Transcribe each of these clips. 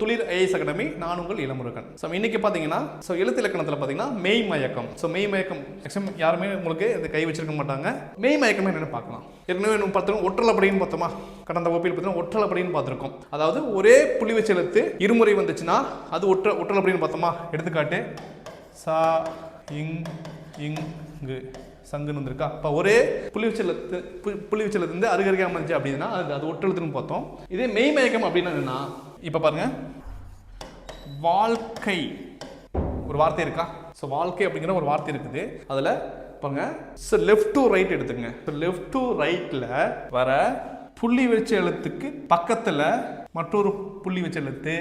துளிர் IS academy நான் உங்கள் இளமுருகன். ஸோ இன்னைக்கு பார்த்தீங்கன்னா ஸோ எழுத்து இலக்கணத்தில் பார்த்தீங்கன்னா மெய் மயக்கம். ஸோ மெய் மயக்கம் மேக்ஸிமம் யாருமே உங்களுக்கு இது கை வச்சிருக்க மாட்டாங்க. மெய் மயக்கம் என்னென்னு பார்க்கலாம். ஏற்கனவே நம்ம பார்த்தோம் ஒற்றலப்படின்னு பார்த்தோமா? கடந்த வகுப்பில் பார்த்தீங்கன்னா ஒற்றலப்படின்னு பார்த்துருக்கோம். அதாவது ஒரே புள்ளி வச்சு எழுத்து இருமுறை வந்துச்சுன்னா அது ஒற்ற ஒற்றலப்படின்னு பார்த்தோமா? எடுத்துக்காட்டு சா இங் இங்கு. சங்குன்னு வந்திருக்கா? இப்போ ஒரே புள்ளி வச்சலத்து புள்ளி வச்சலத்து அருகருகே அமைஞ்சு அப்படின்னா அது அது ஒற்றெழுத்துன்னு பார்த்தோம். இதே மெய்மயக்கம் அப்படின்னா என்னன்னா இப்போ பாருங்க. வாழ்க்கை. ஒரு வார்த்தை இருக்கா? ஸோ வாழ்க்கை அப்படிங்கிற ஒரு வார்த்தை இருக்குது. அதில் பாருங்க. ஸோ லெஃப்ட் டு ரைட் எடுத்துங்க ஸோ லெஃப்ட் டு ரைட்டில் வர புள்ளி வச்ச எழுத்துக்கு பக்கத்தில் மற்றொரு புள்ளி வச்ச எழுத்து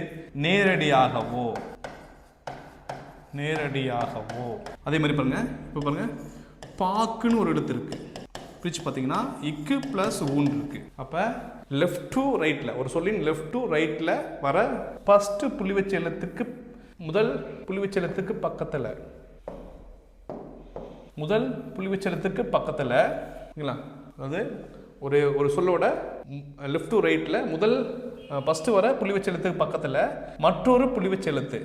நேரடியாகவோ. நேரடியாகவோ. அதே மாதிரி பாருங்க. இப்போ பாருங்க. பாக்குன்னு ஒரு இடத்து இருக்குது பிரித்து பார்த்தீங்கன்னா இக்கு ப்ளஸ் ஊன் இருக்குது அப்போ லெஃப்ட் டு ரைட்டில் ஒரு சொல்லின் லெஃப்ட் டு ரைட்டில் வர ஃபஸ்ட்டு புள்ளி வச்ச எழுத்துக்கு முதல் புள்ளி வச்ச எழுத்துக்கு பக்கத்தில். முதல் புள்ளி வச்ச எழுத்துக்கு பக்கத்தில் ஓகேங்களா அதாவது ஒரு ஒரு சொல்லோட லெஃப்ட் டு ரைட்டில் முதல் ஃபஸ்ட்டு வர புள்ளி வச்ச எழுத்துக்கு பக்கத்தில் மற்றொரு புள்ளி வச்ச எழுத்து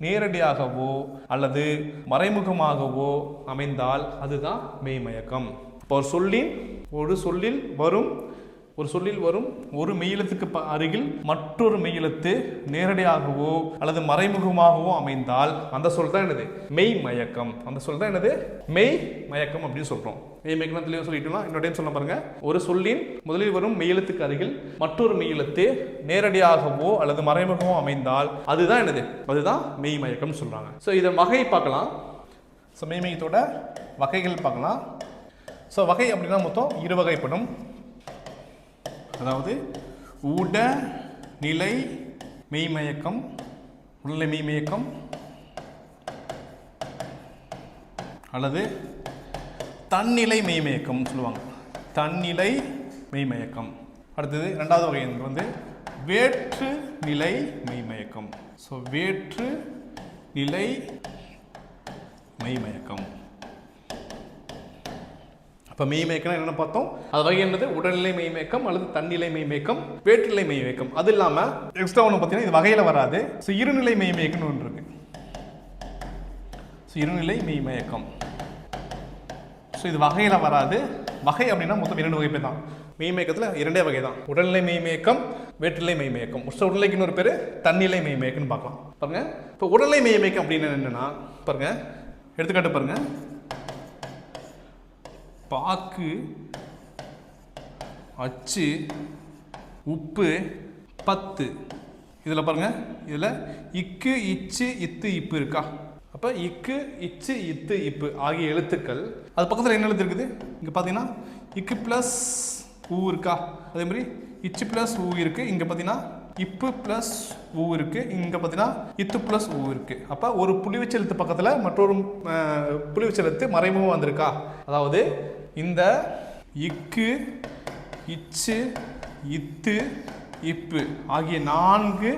நேரடியாகவோ அல்லது மறைமுகமாகவோ அமைந்தால் அதுதான் மெய்மயக்கம். இப்போ ஒரு சொல்லின் ஒரு சொல்லில் வரும் ஒரு சொல்லில் வரும் ஒரு மெய்யெழுத்துக்கு ப- அருகில் மற்றொரு மெய்யெழுத்து நேரடியாகவோ அல்லது மறைமுகமாகவோ அமைந்தால் அந்த சொல் தான் என்னது? மெய் மயக்கம். அந்த சொல் தான் என்னது? மெய் மயக்கம் அப்படின்னு சொல்றோம். மெய் மயக்கம் தெளிவாக சொல்லிட்டோம்னா இன்னொரு டைம் சொல்ல பாருங்க. ஒரு சொல்லின் முதலில் வரும் மெய்யெழுத்துக்கு அருகில் மற்றொரு மெய்யெழுத்து நேரடியாகவோ அல்லது மறைமுகமோ அமைந்தால் அதுதான் என்னது? அதுதான் மெய் மயக்கம்னு சொல்றாங்க. ஸோ இதை வகை பார்க்கலாம். ஸோ மெய்மயத்தோட வகைகள் பார்க்கலாம். ஸோ வகை அப்படின்னா மொத்தம் இரு வகைப்படும். அதாவது உட நிலை மெய்மயக்கம் உள்ள மெய்மயக்கம் அல்லது தன்னிலை மெய்மயக்கம்னு சொல்லுவாங்க. தன்னிலை மெய்மயக்கம். அடுத்தது ரெண்டாவது வகை வந்து வேற்று நிலை மெய்மயக்கம். ஸோ வேற்று நிலை மெய்மயக்கம். இப்போ மெய்மயக்கம் என்னென்ன பார்த்தோம். அது வகை என்னது? உடல்நிலை மெய்மயக்கம் அல்லது தன்னிலை மெய்மயக்கம் வேற்றுநிலை மெய்மயக்கம் அது இல்லாமல் எக்ஸ்ட்ரா ஒன்று பார்த்தீங்கன்னா இது வகையில் வராது. ஸோ இருநிலை மெய்மயக்கம்னு ஒன்று இருக்கு. ஸோ இருநிலை மெய்மயக்கம் ஸோ இது வகையில் வராது. வகை அப்படின்னா மொத்தம் இரண்டு வகை பேர் தான். மெய்மயக்கத்தில் இரண்டே வகை தான். உடல்நிலை மெய்மயக்கம் வேற்றுநிலை மெய்மயக்கம் ஸோ உடல்நிலைக்கு இன்னொரு பேர் தன்னிலை மெய்மயக்கம்னு பார்க்கலாம். பாருங்க. இப்போ உடல்நிலை மெய்மயக்கம் அப்படின்னு என்னென்னா பாருங்க. எடுத்துக்காட்டு பாருங்க. பாக்கு அச்சு உப்பு பத்து. இதில் பாருங்கள் இதில் இக்கு இச்சு இத்து இப்பு இருக்கா? அப்போ இக்கு இச்சு இத்து இப்பு ஆகிய எழுத்துக்கள். அது பக்கத்தில் என்ன எழுத்து இருக்குது? இங்கே பார்த்தீங்கன்னா இக்கு ப்ளஸ் ஊ இருக்கா? அதே மாதிரி இச்சு ப்ளஸ் ஊ இருக்குது இங்கே பார்த்தீங்கன்னா இப்பு ப்ளஸ் ஊ இருக்குது இங்கே பார்த்தீங்கன்னா இத்து ப்ளஸ் ஊ இருக்குது அப்போ ஒரு புள்ளி பக்கத்தில் மற்றொரு அஹ், மறைமுகம் வந்திருக்கா? அதாவது இந்த இக்கு இச்சு இத்து இப்பு ஆகிய நான்கு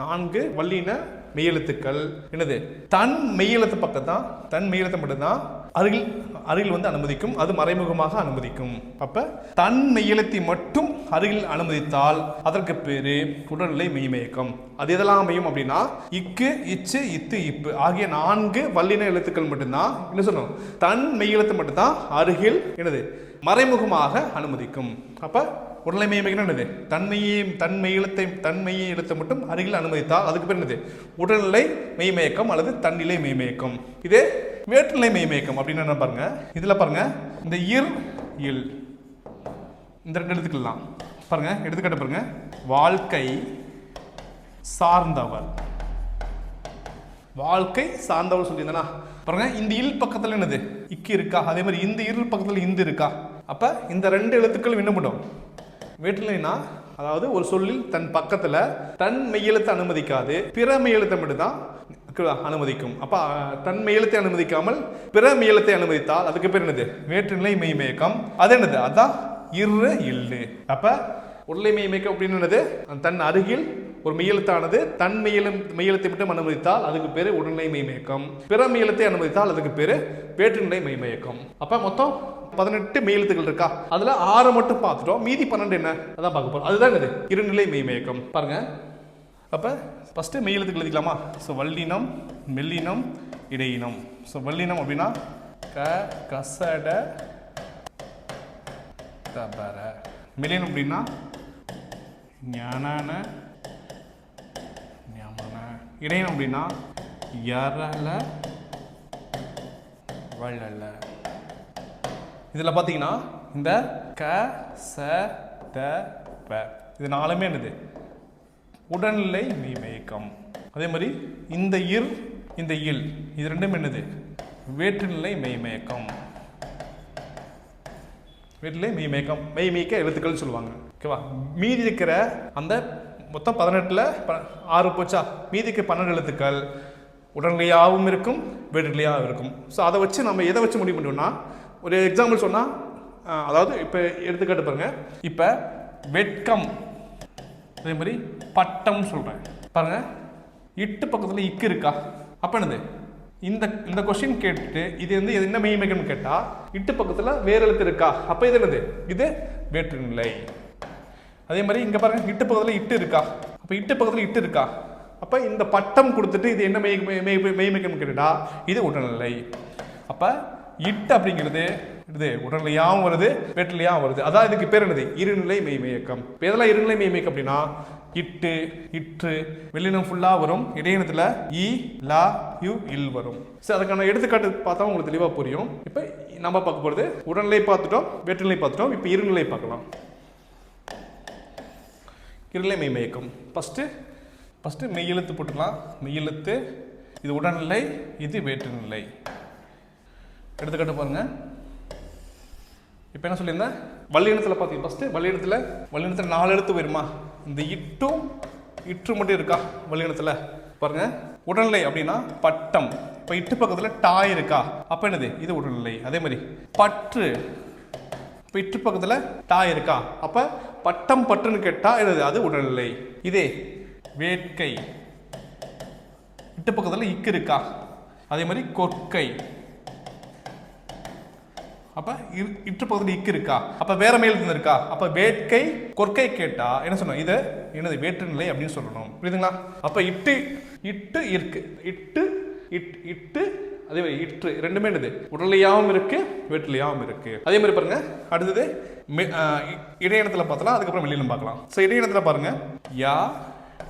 நான்கு வல்லின மெய்யெழுத்துக்கள். என்னது? தன் மெய்யெழுத்து பக்கம் தான் தன் மெய்யெழுத்து மட்டும்தான் அருகில் அருகில் வந்து அனுமதிக்கும் அது மறைமுகமாக அனுமதிக்கும். அப்போ தன் மெய்யெழுத்தை மட்டும் அருகில் அனுமதித்தால் அதற்கு பேரு உடல்நிலை மெய்மயக்கம். அது எதெல்லாம் அமையும் அப்படின்னா இக்கு இச்சு இத்து இப்பு ஆகிய நான்கு வல்லின எழுத்துக்கள் மட்டும்தான். என்ன சொல்லணும் தன் மெய் எழுத்து மட்டும்தான் அருகில் என்னது? மறைமுகமாக அனுமதிக்கும். அப்ப உடலை மெய்மைக்கு என்னது? தன்மையை தன்மை எழுத்தை தன்மையை எழுத்தை மட்டும் அருகில் அனுமதித்தால் அதுக்கு பேர் என்னது? உடல்நிலை மெய்மயக்கம் அல்லது தன்னிலை மெய்மயக்கம். இதே வேற்றுநிலை மெய்மயக்கம் அப்படின்னு என்ன பாருங்க? இதுல பாருங்க. இந்த இர் இல் இந்த ரெண்டு எழுத்துக்கள்லாம். பாருங்க எடுத்துக்காட்டு பாருங்க. வாழ்க்கை சார்ந்தவர் வாழ்க்கை சார்ந்தவர் சொல்லியிருந்தேனா? பாருங்க இந்த இல் பக்கத்தில் என்னது? இக்கு இருக்கா? அதே மாதிரி இந்த இருள் பக்கத்தில் இந்து இருக்கா? அப்ப இந்த ரெண்டு எழுத்துக்களும் என்ன பண்ணும்? வேற்றுலைனா அதாவது ஒரு சொல்லில் தன் பக்கத்தில் தன் மெய்யெழுத்தை அனுமதிக்காது பிற மெய்யெழுத்தை மட்டும்தான் அனுமதிக்கும். அப்போ தன் மெய்யெழுத்தை அனுமதிக்காமல் பிற மெய்யெழுத்தை அனுமதித்தால் அதுக்கு பேர் என்னது? வேற்றுநிலை மெய்மயக்கம் அது என்னது? அதான் இரு இல்லு. அப்ப உருளை மெய்மயக்கம் அப்படின்னு என்னது? தன் அருகில் ஒரு மெய்யெழுத்தானது. தன் மெய்யெழும் மெய்யெழுத்தை மட்டும் அனுமதித்தால் அதுக்கு பேர் உடல்நிலை மெய்மயக்கம். பிற மெய்யெழுத்தை அனுமதித்தால் அதுக்கு பேர் வேற்றுநிலை மெய்மயக்கம். அப்ப மொத்தம் பதினெட்டு மெய்யெழுத்துக்கள் இருக்கா? அதுல ஆறு மட்டும் பார்த்துட்டோம். மீதி பன்னெண்டு என்ன? அதான் பார்க்க போறோம். அதுதான் இது இருநிலை மெய்மயக்கம். பாருங்க. அப்ப ஃபர்ஸ்ட் மெய்யெழுத்துக்கள் எழுதிக்கலாமா? ஸோ வல்லினம் மெல்லினம் இடையினம். ஸோ வல்லினம் அப்படின்னா க கசட தபர மெல்லினம் அப்படின்னா ஞான ஞமன இடையினம் அப்படின்னா யாரால? வள்ளல. இதில் பார்த்தீங்கன்னா இந்த க ச த ப இது நாலுமே என்னது? உடல்நிலை மெய்மயக்கம் அதே மாதிரி இந்த இர் இந்த இல் இது ரெண்டும் என்னது? வேற்றுநிலை மெய்மயக்கம் வேற்றுநிலை மெய் மீக்க எழுத்துக்கள்னு சொல்லுவாங்க. ஓகேவா மீதி இருக்கிற அந்த மொத்தம் பதினெட்டில் ஆறு போச்சா? மீதிக்கு பன்னெண்டு எழுத்துக்கள். உடல்நிலையாகவும் இருக்கும் வேற்றுநிலையாகவும் இருக்கும். ஸோ அதை வச்சு நம்ம எதை வச்சு முடிவு பண்ணுவோம்னா ஒரு எக்ஸாம்பிள் சொன்னால் அதாவது இப்போ எடுத்துக்காட்டு பாருங்க. இப்போ வெட்கம். அதே மாதிரி பட்டம் சொல்கிறேன் பாருங்கள் இட்டு பக்கத்தில் இக்கு இருக்கா? அப்போ என்னது? இந்த இந்த கொஸ்டின் கேட்டுட்டு இது வந்து என்ன மெய்மேகம்னு கேட்டால் இட்டு பக்கத்தில் வேறு எழுத்து இருக்கா? அப்போ இது என்னது? இது வேற்றுநிலை. அதே மாதிரி இங்கே பாருங்க இட்டு பக்கத்தில் இட்டு இருக்கா? அப்போ இட்டு பக்கத்தில் இட்டு இருக்கா? அப்போ இந்த பட்டம் கொடுத்துட்டு இது என்ன மெய் மெய் மெய் கேட்டுட்டா இது உடல்நிலை. அப்போ இட்டு அப்படிங்கிறது இது உடல்நிலையாகவும் வருது வேற்றுலையாகவும் வருது. அதான் இதுக்கு பேர் என்னது? இருநிலை மெய்மயக்கம் இப்போ எதெல்லாம் இருநிலை மெய்மயக்கம் அப்படின்னா இட்டு இற்று வெள்ளினம் ஃபுல்லாக வரும். இடையினத்தில் இ லா யு இல் வரும். சரி அதுக்கான எடுத்துக்காட்டு பார்த்தா உங்களுக்கு தெளிவாக புரியும். இப்போ நம்ம பார்க்க போகிறது உடல்நிலை பார்த்துட்டோம் வேற்றுநிலை பார்த்துட்டோம். இப்போ இருநிலை பார்க்கலாம். இருநிலை மெய்மயக்கம் ஃபஸ்ட்டு ஃபஸ்ட்டு மெய்யெழுத்து போட்டுக்கலாம். மெய்யெழுத்து இது உடல்நிலை இது வேற்றுநிலை. எடுத்துக்காட்டு பாருங்கள் இப்போ என்ன சொல்லியிருந்தேன் வல்லினத்தில் பார்த்தீங்க ஃபஸ்ட்டு வல்லினத்தில் வல்லினத்தில் நாலு எழுத்து வருமா இந்த இட்டும் இற்று மட்டும் இருக்கா வல்லினத்தில் பாருங்கள் உடல்நிலை அப்படின்னா பட்டம். இப்போ இட்டு பக்கத்தில் டாய் இருக்கா? அப்போ என்னது? இது உடல்நிலை. அதே மாதிரி பற்று. இப்போ இட்டு பக்கத்தில் டாய் இருக்கா? அப்போ பட்டம் பற்றுன்னு கேட்டால் என்னது? அது உடல்நிலை. இதே வேட்கை இட்டு பக்கத்தில் இக்கு இருக்கா? அதே மாதிரி கொற்கை. அப்ப இற்று பகுதியில் இக்கு இருக்கா? அப்ப வேற மேல் இருக்கா? அப்ப வேட்கை கொற்கை கேட்டா என்ன சொல்லணும் இது என்னது வேற்றுநிலை அப்படின்னு சொல்லணும். புரியுதுங்களா? அப்ப இட்டு இட்டு இருக்கு. இட்டு இட் இட்டு அதே மாதிரி இற்று ரெண்டுமே என்னது? உடலையாவும் இருக்கு வேற்றுலையாவும் இருக்கு. அதே மாதிரி பாருங்க அடுத்தது மெ- இ- இடையினத்துல பார்த்தலாம் அதுக்கப்புறம் வெளியில பார்க்கலாம். ஸோ இடையினத்துல பாருங்க. யா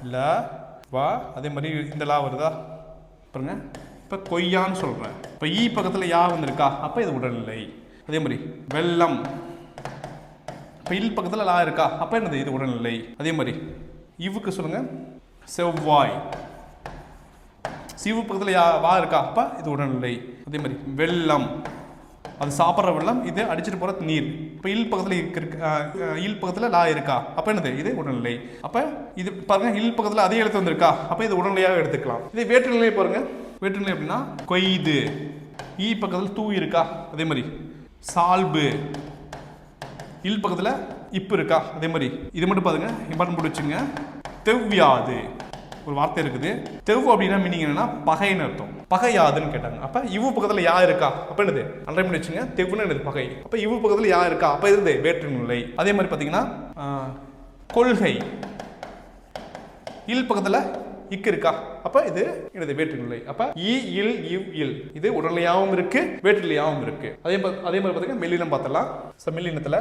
ல வா அதே மாதிரி இந்த லா வருதா? பாருங்க. இப்போ கொய்யான்னு சொல்கிறேன் இப்போ ஈ பக்கத்தில் யா வந்திருக்கா? அப்போ இது உடல்நிலை. அதே மாதிரி வெள்ளம். இப்போ இல் பக்கத்தில் லா இருக்கா? அப்போ என்னது இது உடல்நிலை? அதே மாதிரி இவுக்கு சொல்லுங்கள் செவ்வாய். சிவு பக்கத்தில் யா வா இருக்கா? அப்போ இது உடல்நிலை. அதே மாதிரி வெள்ளம். அது சாப்பிட்ற வெள்ளம் இது அடிச்சிட்டு போகிற நீர். இப்போ இல் பக்கத்தில் இருக்கு இல் பக்கத்தில் லா இருக்கா? அப்போ என்னது? இது உடல்நிலை. அப்போ இது பாருங்கள் இல் பக்கத்தில் அதே எழுத்து வந்திருக்கா? அப்போ இது உடல்நிலையாக எடுத்துக்கலாம். இதே வேற்றுநிலை பாருங்கள் வேற்றுநிலை அப்படின்னா கொய்து. ஈ பக்கத்தில் தூ இருக்கா? அதே மாதிரி சால்பு. இல் பக்கத்தில் இப்பு இருக்கா? அதே மாதிரி. இது மட்டும் பாருங்க. இம்பார்ட்டன் பிடிச்சிங்க வச்சுங்க தெவ்யாது ஒரு வார்த்தை இருக்குது. தெவ் அப்படின்னா மீனிங் என்னன்னா பகைன்னு அர்த்தம். பகையாதுன்னு கேட்டாங்க. அப்ப இவு பக்கத்துல யா இருக்கா? அப்ப என்னது? அன்றை பண்ணி வச்சுங்க தெவ்னு என்னது? பகை. அப்ப இவு பக்கத்துல யா இருக்கா? அப்ப இருந்தது வேற்றுநிலை அதே மாதிரி பாத்தீங்கன்னா கொள்கை. இல் பக்கத்துல இக்கு இருக்கா? அப்ப இது என்னது வேற்று நிலை அப்ப இ இல் இவ் இல். இது உடல்நிலையாகவும் இருக்கு வேற்றுநிலையாகவும் இருக்கு. அதே மாதிரி அதே மாதிரி பார்த்தீங்கன்னா மெல்லினம் பார்த்தலாம் ஸோ மெல்லினத்தில்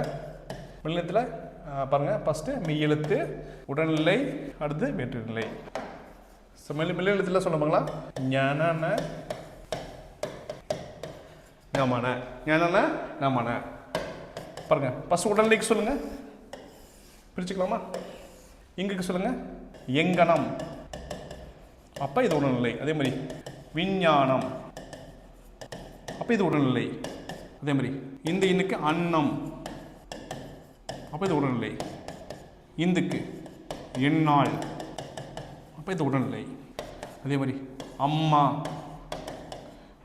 மெல்லினத்தில் ஆஹ், பாருங்க. ஃபர்ஸ்ட் மெய்யெழுத்து உடல்நிலை அடுத்து வேற்றுநிலை. ஸோ மெல்லி மெல்லினத்துல சொல்லுவாங்களா ஞான ஞாமான ஞான ஞாமான பாருங்க. ஃபர்ஸ்ட் உடல்நிலைக்கு சொல்லுங்க. பிரிச்சுக்கலாமா? இங்குக்கு சொல்லுங்க. எங்கனம். அப்போ இது உடல்நிலை. அதே மாதிரி விஞ்ஞானம். அப்போ இது உடல்நிலை. அதே மாதிரி இந்த இன்னுக்கு அன்னம். அப்போ இது உடல்நிலை. இந்துக்கு எண்ணாள். அப்போ இது உடல்நிலை. அதே மாதிரி அம்மா.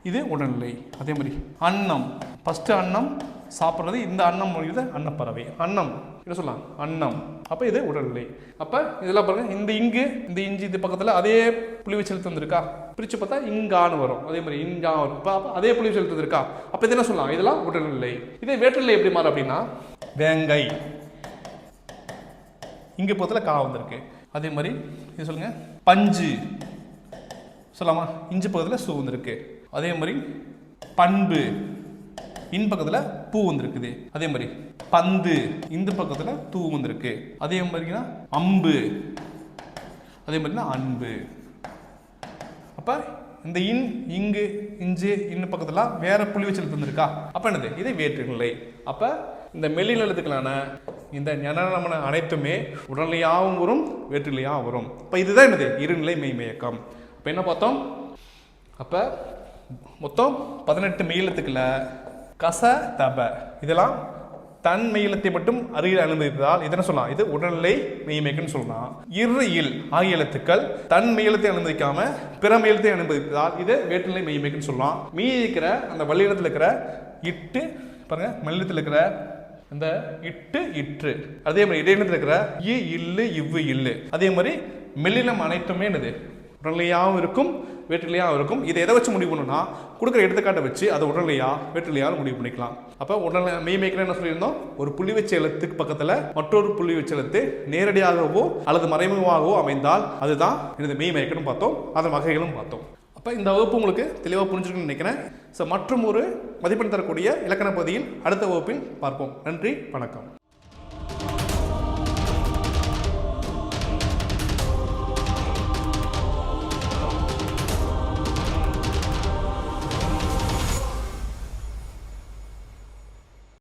இது உடல்நிலை. அதே மாதிரி அன்னம். ஃபஸ்ட்டு அன்னம் சாப்பிட்றது இந்த அன்னம் மொழியில் அன்னப்பறவை. அன்னம். என்ன சொல்லலாம். அன்னம். அப்போ இது உடல்நிலை. அப்போ இதெல்லாம் பாருங்க. இந்த இங்கு இந்த இஞ்சி இது பக்கத்தில் அதே புள்ளி செலுத்து வந்திருக்கா பிரித்து பார்த்தா இங்கான்னு வரும். அதே மாதிரி இங்கா வரும். இப்போ அப்போ அதே புள்ளி செலுத்து இருக்கா அப்போ இது என்ன சொல்லலாம்? இதெல்லாம் உடல்நிலை. இதே வேற்றுநிலை எப்படி மாறும் அப்படின்னா? வேங்கை. இங்கே பக்கத்தில் கா வந்திருக்கு. அதே மாதிரி இது சொல்லுங்கள் பஞ்சு. சொல்லலாமா? இஞ்சி பக்கத்தில் சூ வந்திருக்கு. அதே மாதிரி பண்பு. இன் பக்கத்தில் பூ வந்திருக்குது. அதே மாதிரி பந்து இந்த பக்கத்தில் தூ வந்திருக்கு. அதே மாதிரினா அம்பு. அதே மாதிரினா அன்பு. அப்போ இந்த இன் இங்கு இஞ்சு இன்னு பக்கத்தில் வேற புள்ளி வச்சு இருந்திருக்கா அப்போ என்னது? இது வேற்றுநிலை. அப்போ இந்த மெல்லின எழுத்துக்களான இந்த ஞானமன அனைத்துமே உடல்நிலையாகவும் வரும் வேற்றுநிலையாகவும் வரும். இப்போ இதுதான் என்னது? இருநிலை மெய்மயக்கம் இப்போ என்ன பார்த்தோம்? அப்போ மொத்தம் பதினெட்டு மெய்யெழுத்துக்களை கச தப. இதெல்லாம் தன் மெய்யலத்தை மட்டும் அருகில் அனுமதித்தால் இதனை சொல்லலாம்? இது உடல்நிலை மெய்மைக்குன்னு சொல்லலாம். இரு இல் ஆகிய எழுத்துக்கள் தன் மெய்யெழுத்தை அனுமதிக்காம பிற மெயிலத்தை அனுமதித்தால் இது வேற்றுநிலை மெய்மைக்குன்னு சொல்லலாம். மீதி இருக்கிற அந்த வள்ளியிடத்தில் இருக்கிற இட்டு பாருங்க மெல்லத்தில் இருக்கிற இந்த இட்டு இற்று. அதே மாதிரி இடையிலத்தில் இருக்கிற இ இல்லு இவ்வு இல்லு. அதே மாதிரி மெல்லினம் அனைத்துமே என்னது? உடல்நிலையாகவும் இருக்கும் வேற்றுலையாகவும் இருக்கும். இதை எதை வச்சு முடிவு பண்ணணும்னா கொடுக்குற எடுத்துக்காட்டை வச்சு அதை உடல்நிலையா வேற்றுலையான்னு முடிவு பண்ணிக்கலாம். அப்போ உடனே மெய் மெய்மேக்கிற என்ன சொல்லியிருந்தோம்? ஒரு புள்ளி வச்ச எழுத்துக்கு பக்கத்தில் மற்றொரு புள்ளி வச்ச எழுத்து நேரடியாகவோ அல்லது மறைமுகமாகவோ அமைந்தால் அதுதான் எனது மெய்மேக்கணும் பார்த்தோம். அதன் வகைகளும் பார்த்தோம். அப்போ இந்த வகுப்பு உங்களுக்கு தெளிவாக புரிஞ்சுக்கணும்னு நினைக்கிறேன். ஸோ மற்றும் ஒரு மதிப்பெண் தரக்கூடிய இலக்கண பகுதியில் அடுத்த வகுப்பில் பார்ப்போம். நன்றி வணக்கம்.